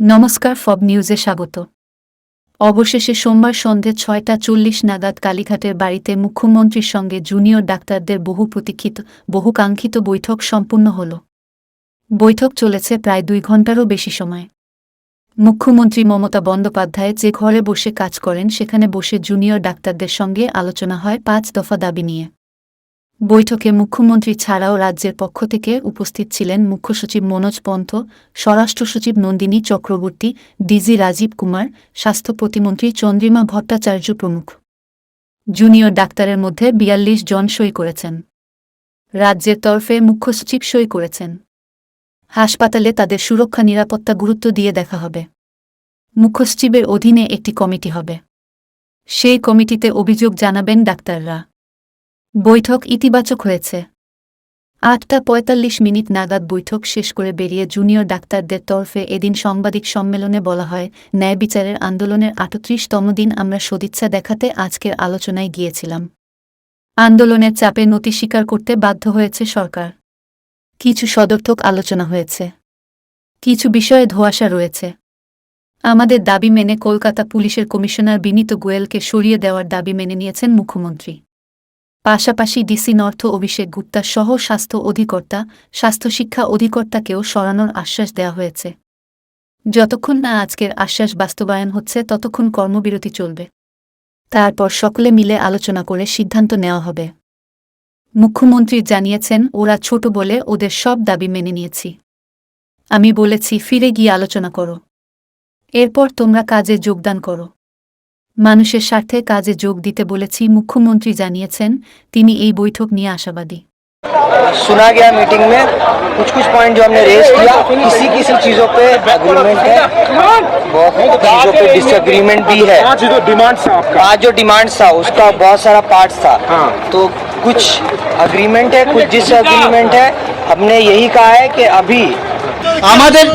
নমস্কার, ফব নিউজে স্বাগত। অবশেষে সোমবার সন্ধে ছয়টা চল্লিশ নাগাদ কালীঘাটের বাড়িতে মুখ্যমন্ত্রীর সঙ্গে জুনিয়র ডাক্তারদের বহু প্রতীক্ষিত বহুকাঙ্ক্ষিত বৈঠক সম্পূর্ণ হল। বৈঠক চলেছে প্রায় দুই ঘণ্টারও বেশি সময়। মুখ্যমন্ত্রী মমতা বন্দ্যোপাধ্যায় যে ঘরে বসে কাজ করেন, সেখানে বসে জুনিয়র ডাক্তারদের সঙ্গে আলোচনা হয় পাঁচ দফা দাবি নিয়ে। বৈঠকে মুখ্যমন্ত্রী ছাড়াও রাজ্যের পক্ষ থেকে উপস্থিত ছিলেন মুখ্য সচিব মনোজ পন্থ, স্বরাষ্ট্র সচিব নন্দিনী চক্রবর্তী, ডিজি রাজীব কুমার, স্বাস্থ্য প্রতিমন্ত্রী চন্দ্রিমা ভট্টাচার্য প্রমুখ। জুনিয়র ডাক্তারের মধ্যে বিয়াল্লিশ জন সই করেছেন। রাজ্যের তরফে মুখ্য সচিব সই করেছেন। হাসপাতালে তাদের সুরক্ষা নিরাপত্তা গুরুত্ব দিয়ে দেখা হবে। মুখ্য সচিবের অধীনে একটি কমিটি হবে। সেই কমিটিতে অভিযোগ জানাবেন ডাক্তাররা। বৈঠক ইতিবাচক হয়েছে। আটটা পঁয়তাল্লিশ মিনিট নাগাদ বৈঠক শেষ করে বেরিয়ে জুনিয়র ডাক্তারদের তরফে এদিন সাংবাদিক সম্মেলনে বলা হয়, ন্যায় বিচারের আন্দোলনের আটত্রিশতম দিন আমরা সদিচ্ছা দেখাতে আজকের আলোচনায় গিয়েছিলাম। আন্দোলনের চাপে নতি স্বীকার করতে বাধ্য হয়েছে সরকার। কিছু সদর্থক আলোচনা হয়েছে। কিছু বিষয়ে ধোঁয়াশা রয়েছে। আমাদের দাবি মেনে কলকাতা পুলিশের কমিশনার বিনীত গোয়েলকে সরিয়ে দেওয়ার দাবি মেনে নিয়েছেন মুখ্যমন্ত্রী। পাশাপাশি ডিসি নর্থ অভিষেক গুপ্তা সহ স্বাস্থ্য অধিকর্তা স্বাস্থ্য শিক্ষা অধিকর্তাকেও সরানোর আশ্বাস দেওয়া হয়েছে। যতক্ষণ না আজকের আশ্বাস বাস্তবায়ন হচ্ছে, ততক্ষণ কর্মবিরতি চলবে। তারপর সকলে মিলে আলোচনা করে সিদ্ধান্ত নেওয়া হবে। মুখ্যমন্ত্রী জানিয়েছেন, ওরা ছোট বলে ওদের সব দাবি মেনে নিয়েছি। আমি বলেছি, ফিরে গিয়ে আলোচনা করো। এরপর তোমরা কাজে যোগদান করো। মানুষের স্বার্থে কাজে যোগ দিতে বলেছি মুখ্যমন্ত্রী জানিয়েছেন তিনি এই বৈঠক নিয়ে আশাবাদী सुना गया मीटिंग में कुछ कुछ पॉइंट जो हमने रेज किया किसी किसी चीजों पे एग्रीमेंट है बहुत चीजों पे डिसएग्रीमेंट भी है पांच जो डिमांड था आपका आज जो डिमांड था उसका बहुत सारा पार्ट था हाँ। तो कुछ अग्रीमेंट है कुछ डिसएग्रीमेंट है हमने यही कहा है कि अभी আমাদের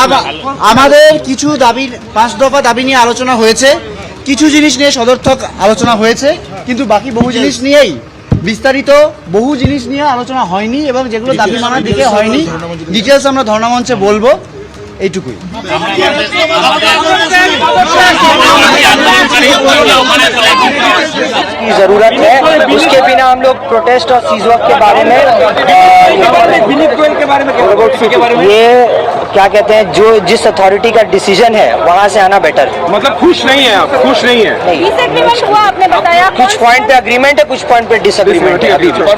আবা- আমাদের কিছু দাবির পাঁচ দফা দাবি নিয়ে আলোচনা হয়েছে কিছু জিনিস নিয়ে সদর্থক আলোচনা হয়েছে কিন্তু বাকি বহু জিনিস নিয়েই বিস্তারিত বহু জিনিস নিয়ে আলোচনা হয়নি এবং যেগুলো দাবি মানার দিকে হয়নি ডিটেলস আমরা ধর্ণামঞ্চে বলবো এইটুকুই की जरूरत है उसके बिना हम लोग प्रोटेस्ट और सीज वर्क के बारे में अ, विनीत गोयल के बारे में क्या ये क्या कहते हैं जो जिस अथॉरिटी का डिसीज़न है वहाँ से आना बेटर मतलब खुश नहीं है आप खुश नहीं है। नहीं। हुआ आपने बताया। कुछ पॉइंट पे अग्रीमेंट है कुछ पॉइंट पे डिसएग्रीमेंट है। है